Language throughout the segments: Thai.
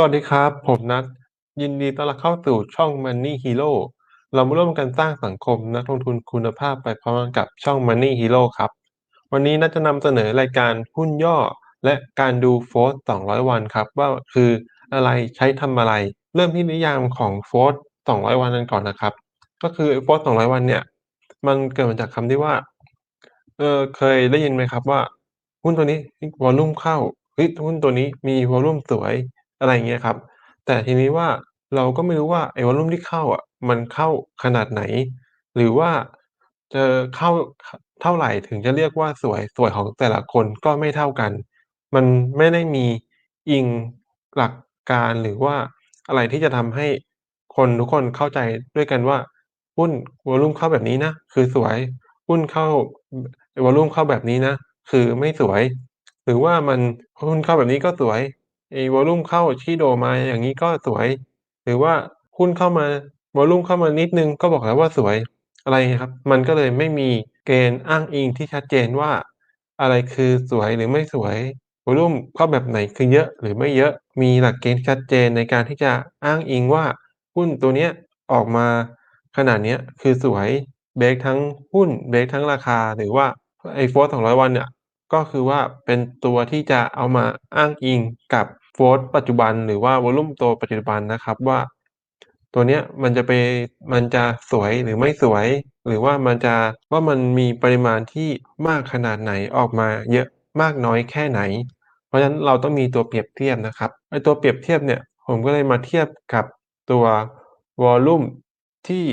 สวัสดีครับ ผมนัทยินดีต้อนรับเข้าสู่ช่อง Money Hero เรามาร่วมกันสร้างสังคมนักลงทุนคุณภาพไปพร้อมกันกับช่อง Money Hero ครับ วันนี้นัทจะนำเสนอรายการหุ้นย่อ และการดู FORCE 200 วันครับ ว่าคืออะไรใช้ทำอะไร เริ่มที่นิยามของ FORCE 200 วันกันก่อนนะครับ ก็คือ FORCE 200 วันเนี่ย มันเกิดมาจากคำที่ว่าเออเคยได้ยินไหมครับว่า หุ้นตัวนี้วอลลุ่มเข้าเฮ้ยหุ้นตัวนี้มีวอลลุ่มสวย อะไรอย่างเงี้ยครับ แต่ทีนี้ว่า เราก็ไม่รู้ว่า ไอ้วอลลุ่มที่เข้าอะ มันเข้าขนาดไหน หรือว่าจะเข้า ข เท่าไรถึงจะเรียกว่าสวยสวยของแต่ละคนก็ไม่เท่ากัน มันไม่ได้มีอิงหลักการ หรือว่าอะไรที่จะทำให้คนทุกคนเข้าใจด้วยกันว่า หุ้นวอลลุ่มเข้าแบบนี้นะ คือสวย หุ้นเข้าอวอลลุ่มเข้าแบบนี้นะ คือไม่สวย หรือว่ามัน หุ้นเข้าแบบนี้ก็สวย ไอ้วอลลุ่มเข้าที่โดมาอย่างงี้ก็สวย หรือว่าหุ้นเข้ามาวอลลุ่มเข้ามานิดนึงก็บอกแล้วว่าสวยอะไรครับ มันก็เลยไม่มีเกณฑ์อ้างอิงที่ชัดเจนว่า อะไรคือสวยหรือไม่สวยวอลลุ่มเข้าแบบไหนคือเยอะหรือไม่เยอะมีหลักเกณฑ์ชัดเจนในการที่จะอ้างอิงว่าหุ้นตัวเนี้ยออกมาขนาดเนี้ยคือสวยเบรกทั้งหุ้นเบรกทั้งราคา หรือว่าไอ้ FORCE 200วันเนี่ย ก็คือว่าเป็นตัวที่จะเอามาอ้างอิงกับ FORCE ปัจจุบัน หรือว่าวอลลุ่มตัวปัจจุบันนะครับว่า ตัวเนี้ยมันจะไปมันจะสวยหรือไม่สวย หรือว่ามันจะว่ามันมีปริมาณที่มากขนาดไหนออกมาเยอะมากน้อยแค่ไหน เพราะฉะนั้นเราต้องมีตัวเปรียบเทียบนะครับไอตัวเปรียบเทียบเนี่ยผมก็เลยมาเทียบกับตัววอลลุ่มที่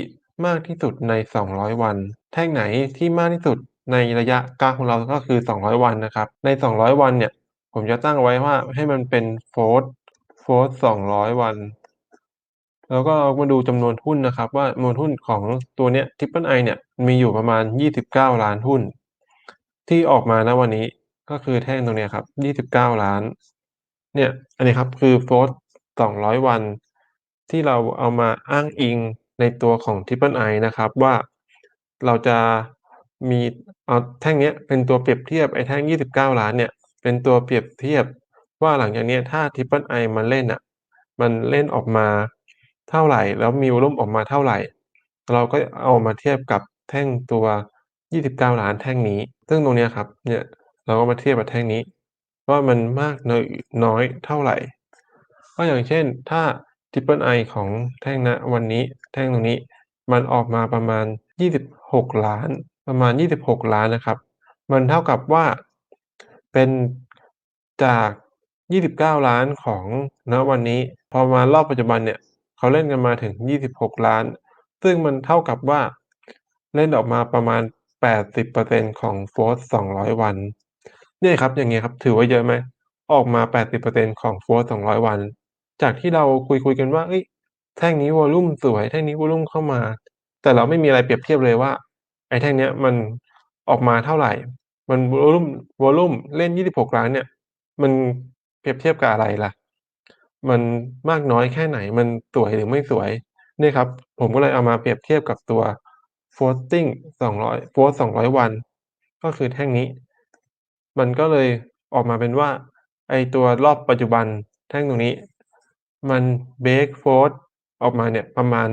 มากที่สุดใน 200 วัน แท่งไหนที่มากที่สุด ในระยะกราฟของเราก็คือ 200 วันนะครับ ใน 200 วันเนี่ย ผมจะตั้งไว้ว่าให้มันเป็น FORCE FORCE 200วัน แล้วก็มาดูจำนวนหุ้นนะครับ ว่าจำนวนหุ้นของตัวเนี้ย Triple I เนี่ยมีอยู่ประมาณ 29 ล้านหุ้น ที่ออกมาณวันนี้ก็คือแท่งตรงเนี้ยครับ 29 ล้าน เนี่ย อันนี้ครับคือ FORCE 200วัน ที่เราเอามาอ้างอิงในตัวของ Triple I นะครับว่าเราจะ มีเอาแท่งเนี้ยเป็นตัวเปรียบเทียบไอ้แท่ง 29 ล้านเนี่ย เป็นตัวเปรียบเทียบว่าหลังจากนี้ถ้า Triple I มันเล่นน่ะมันเล่นออกมาเท่าไหร่ แล้วมีวอลุ่มออกมาเท่าไหร่ เราก็เอามาเทียบกับแท่งตัว 29 ล้านแท่งนี้ ซึ่งตรงนี้ครับเนี่ยเราก็มาเทียบกับแท่งนี้ ว่ามันมากนน้อยเท่าไหร่ ก็อย่างเช่นถ้า Triple I ของแท่งณวันนี้แท่งตรงนี้มันออกมาประมาณ 26 ล้าน ประมาณ 26 ล้านนะครับ มันเท่ากับว่าเป็นจาก 29 ล้านของณวันนี้ พอมารอบปัจจุบันเนี่ยเขาเล่นกันมาถึง 26 ล้าน ซึ่งมันเท่ากับว่าเล่นออกมาประมาณ 80%ของ FORCE 200 วันเนี่ยครับอย่างเงี้ยครับถือว่าเยอะไหม?ออกมา 80%ของ FORCE 200 วัน จากที่เราคุยๆกันว่าเฮ้แท่งนี้วอลลุ่มสวยแท่งนี้วอลลุ่มเข้ามา แต่เราไม่มีอะไรเปรียบเทียบเลยว่า ไอ้แท่งเนี้ยมันออกมาเท่าไร มันวอลุ่มวอลุ่มเล่น 26 ล้านเนี่ย มันเปรียบเทียบกับอะไรล่ะ มันมากน้อยแค่ไหน มันสวยหรือไม่สวย เนี่ยครับ ผมก็เลยเอามาเปรียบเทียบกับตัว Floating 200 FORCE 200 วัน ก็คือแท่งนี้ มันก็เลยออกมาเป็นว่า ไอ้ตัวรอบปัจจุบันแท่งตรงนี้ มันเบรก FORCE ออกมาเนี่ยประมาณ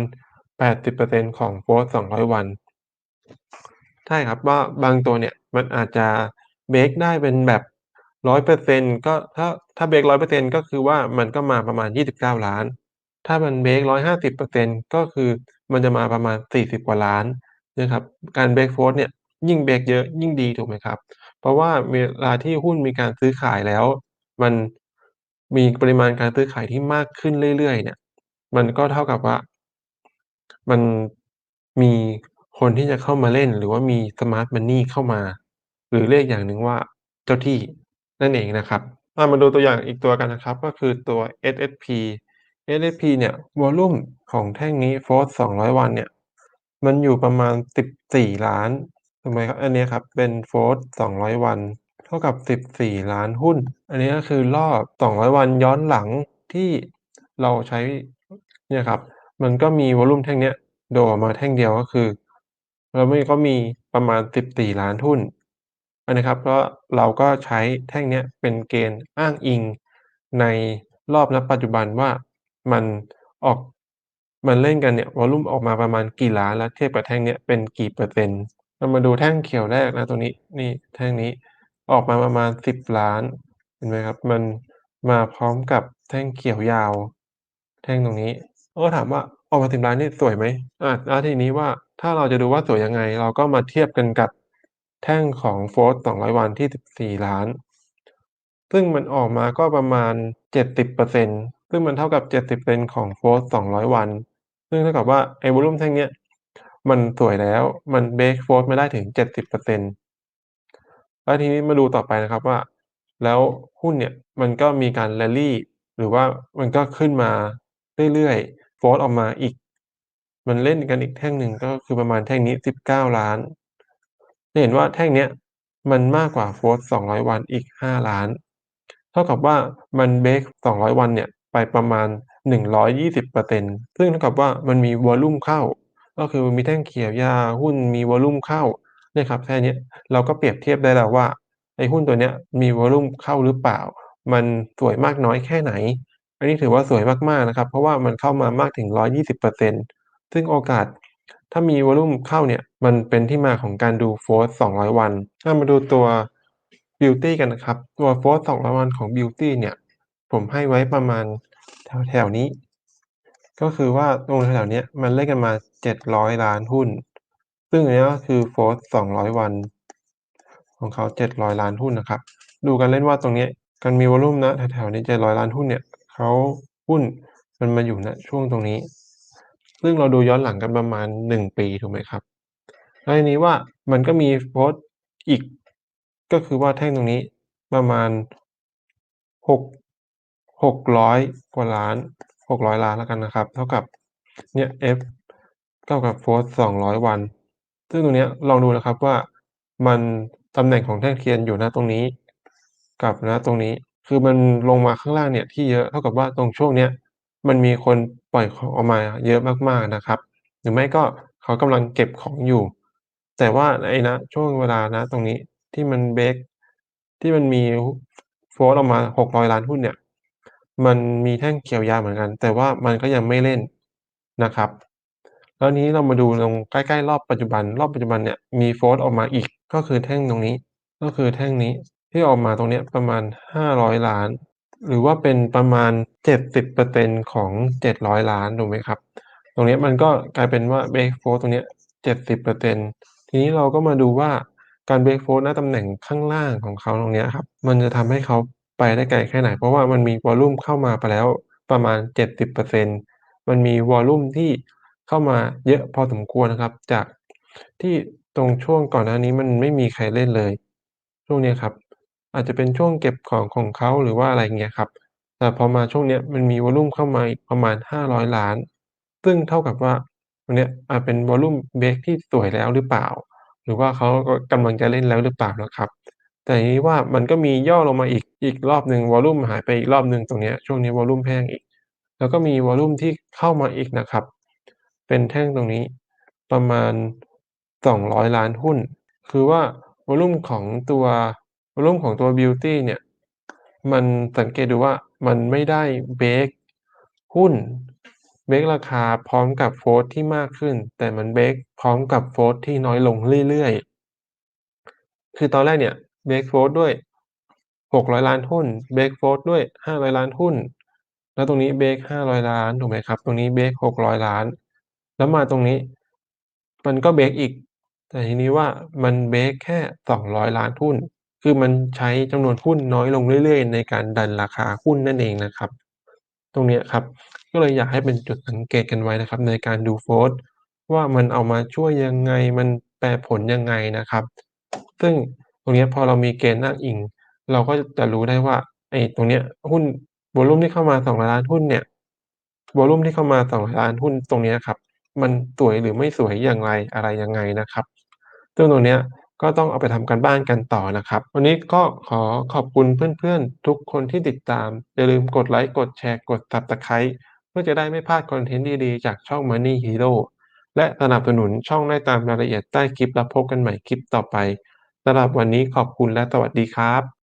80%ของ FORCE 200 วัน ใช่ครับ ว่าบางตัวเนี่ยมันอาจจะเบรกได้เป็นแบบ 100%ก็ถ้า ถ้าเบรก100%ก็คือว่า มันก็มาประมาณ 29ล้านถ้ามันเบรก150%ก็คือมันจะมาประมาณ 40 กว่าล้านนะครับ การเบรก FORCE เนี่ย ยิ่งเบรกเยอะยิ่งดีถูกไหมครับ เพราะว่าเวลาที่หุ้นมีการซื้อขายแล้ว มันมีปริมาณการซื้อขายที่มากขึ้นเรื่อย ๆ เนี่ย มันก็เท่ากับว่า มันมี คนที่จะเข้ามาเล่น หรือว่ามี Smart Money เข้ามา หรือเรียกอย่างหนึ่งว่าเจ้าที่นั่นเองนะครับอามาดูตัวอย่างอีกตัวกันนะครับ ก็คือตัว SSP SSP เนี่ยวอลุ่มของแท่งนี้ FORCE 200วันเนี่ย มันอยู่ประมาณ14ล้านถูกไหมครับ อันนี้ครับ เป็น FORCE 200วัน เท่ากับ14ล้านหุ้น อันนี้ก็คือรอบ200วันย้อนหลังที่เราใช้เนี่ยครับ มันก็มีวอลุ่มแท่งเนี้ยโดดออกมาแท่งเดียวก็คือ แล้วมันก็มีประมาณ 14ล้านหุ้นอันนี้ครับเพราะเราก็ใช้แท่งเนี้ยเป็นเกณฑ์อ้างอิงในรอบ ณ ปัจจุบันว่า มันออก มันเล่นกันเนี่ยวอลลุ่มออกมาประมาณกี่ล้าน แล้วเทียบกับแท่งเนี้ยเป็นกี่เปอร์เซ็นต์ เรามาดูแท่งเขียวแรกนะตรงนี้ นี่ แท่งนี้ ออกมาประมาณ 10,000,000 เห็นไหมครับ มันมาพร้อมกับแท่งเขียวยาว แท่งตรงนี้เราก็ถามว่า ออกมา10,000,000นี่สวยไหม?อาแล้วทีนี้ว่าถ้าเราจะดูว่าสวยยังไง เราก็มาเทียบกันกับแท่งของ Frost 200วันที่14,000,000ซึ่งมันออกมาก็ประมาณ70%ซึ่งมันเท่ากับ70%ของ Frost 200วัน ซึ่งเท่ากับว่าไอ้วอลุ่มแท่งเนี้ยมันสวยแล้วมัน break Frost มาได้ถึงเจ็ดสิบเปอร์เซ็นแล้วทีนี้มาดูต่อไปนะครับว่า แล้วหุ้นเนี่ยมันก็มีการ rally หรือว่ามันก็ขึ้นมาเรื่อยๆ Frost ออกมาอีก มันเล่นกันอีกแท่งหนึ่งก็คือประมาณแท่งนี้19,000,000จะเห็นว่าแท่งเนี้ยมันมากกว่า Frost 200วันอีก5,000,000เท่ากับว่ามัน break 200วันเนี่ยไปประมาณ120%ซึ่งเท่ากับว่ามันมีวอลลุ่มเข้า ก็คือมีแท่งเขียวยาหุ้นมีวอลลุ่มเข้าเนี่ยครับแค่เนี้ยเราก็เปรียบเทียบได้แล้วว่าไอ้หุ้นตัวเนี้ยมีวอลลุ่มเข้าหรือเปล่า มันสวยมากน้อยแค่ไหน อันนี้ถือว่าสวยมากๆนะครับ เพราะว่ามันเข้ามามากถึง 120%ซึ่งโอกาสถ้ามีวอลุ่มเข้าเนี่ย มันเป็นที่มาของการดู Frost 200 วันถ้ามาดูตัว Beauty กันนะครับ ตัว Frost 200 วันของ Beauty เนี่ย ผมให้ไว้ประมาณแถวๆนี้ ก็คือว่าตรงแถวๆเนี้ยมันเล่นกันมา 700,000,000หุ้น ซึ่งอันเนี้ยก็คือ Frost 200 วัน ของเขา 700,000,000หุ้นนะครับ ดูกันเล่นว่าตรงนี้การมีวอลุ่มณแถวๆนี้700,000,000หุ้นเนี่ย เขาหุ้นมันมาอยู่ณช่วงตรงนี้ ซึ่งเราดูย้อนหลังกันประมาณ 1 ปีถูกไหมครับแล้วทีนี้ว่ามันก็มี Frost อีกก็คือว่าแท่งตรงนี้ประมาณ6 600 กว่าล้าน 600 ล้านแล้วกันนะครับ เท่ากับเนี่ย F เท่ากับ Frost 200 วัน ซึ่งตรงนี้ลองดูนะครับว่ามันตำแหน่งของแท่งเทียนอยู่ณตรงนี้ กับณตรงนี้ คือมันลงมาข้างล่างเนี่ยที่เยอะ เท่ากับว่าตรงช่วงเนี้ย มันมีคนปล่อยของออกมาเยอะมาก ๆ นะครับ หรือไม่ก็เขากำลังเก็บของอยู่ แต่ว่าไอ้ ณ ช่วงเวลา ณ ตรงนี้ที่มัน break ที่มันมี Frost ออกมา 600ล้านหุ้นเนี่ย มันมีแท่งเขียวยาวเหมือนกัน แต่ว่ามันก็ยังไม่เล่นนะครับ แล้วทีนี้เรามาดูตรงใกล้ ๆ รอบปัจจุบัน รอบปัจจุบันเนี่ยมี Frost ออกมาอีก ก็คือแท่งตรงนี้ ก็คือแท่งนี้ ที่ออกมาตรงนี้ประมาณ 500 ล้าน หรือว่าเป็นประมาณ 70%ของ 700 ล้านถูกไหมครับ ตรงนี้มันก็กลายเป็นว่า break Frost ตรงเนี้70%ทีนี้เราก็มาดูว่าการ break Frost ณตำแหน่งข้างล่างของเขาตรงนี้ครับ มันจะทำให้เขาไปได้ไกลแค่ไหน เพราะว่ามันมีวอลลุ่มเข้ามาไปแล้วประมาณ 70%มันมีวอลลุ่มที่เข้ามาเยอะพอสมควรนะครับ จากที่ตรงช่วงก่อนหน้านี้มันไม่มีใครเล่นเลย ช่วงนี้ครับ อาจจะเป็นช่วงเก็บของของเขา หรือว่าอะไรเงี้ยครับ แต่พอมาช่วงเนี้ยมันมีวอลลุ่มเข้ามาอีกประมาณ 500 ล้าน ซึ่งเท่ากับว่าตรงเนี้ยอาจเป็นวอลลุ่ม break ที่สวยแล้วหรือเปล่า หรือว่าเขาก็กำลังจะเล่นแล้วหรือเปล่านะครับ แต่นี้ว่ามันก็มีย่อลงมาอีกอีกรอบหนึ่งวอลลุ่มหายไปอีกรอบหนึ่งตรงเนี้ยช่วงนี้วอลลุ่มแห้งอีก แล้วก็มีวอลลุ่มที่เข้ามาอีกนะครับ เป็นแท่งตรงนี้ประมาณ 200 ล้านหุ้น คือว่าวอลลุ่มของตัว วอลลุ่มของตัว Beauty เนี่ย มันสังเกตดูว่ามันไม่ได้ break หุ้น break ราคาพร้อมกับ Frost ที่มากขึ้น แต่มัน break พร้อมกับ Frost ที่น้อยลงเรื่อยๆ คือตอนแรกเนี่ย break Frost ด้วย 600 ล้านหุ้น break Frost ด้วย 500 ล้านหุ้น แล้วตรงนี้ break 500 ล้านถูกไหมครับ ตรงนี้ break 600 ล้าน แล้วมาตรงนี้ มันก็ break อีก แต่ทีนี้ว่ามัน break แค่ 200 ล้านหุ้น คือมันใช้จำนวนหุ้นน้อยลงเรื่อยๆ ในการดันราคาหุ้นนั่นเองนะครับ ตรงนี้ครับก็เลยอยากให้เป็นจุดสังเกตกันไว้นะครับ ในการดู Frost ว่ามันเอามาช่วยยังไงมันแปรผลยังไงนะครับ ซึ่งตรงนี้พอเรามีเกณฑ์อ้างอิง เราก็จะรู้ได้ว่าไอ้ตรงนี้หุ้นวอลลุ่มที่เข้ามา2ล้านหุ้นเนี่ยวอลลุ่มที่เข้ามา2ล้านหุ้นตรงนี้ครับ มันสวยหรือไม่สวยอย่างไรอะไรยังไงนะครับซึ่งตรงนี้ ก็ต้องเอาไปทำการบ้านกันต่อนะครับ วันนี้ก็ขอขอบคุณเพื่อนๆ ทุกคนที่ติดตาม อย่าลืมกดไลค์ กดแชร์ กด Subscribe เพื่อจะได้ไม่พลาดคอนเทนต์ดีๆ จากช่อง Money Hero และสนับสนุนช่องได้ตามรายละเอียดใต้คลิปแล้วพบกันใหม่คลิปต่อไปสำหรับวันนี้ขอบคุณและสวัสดีครับ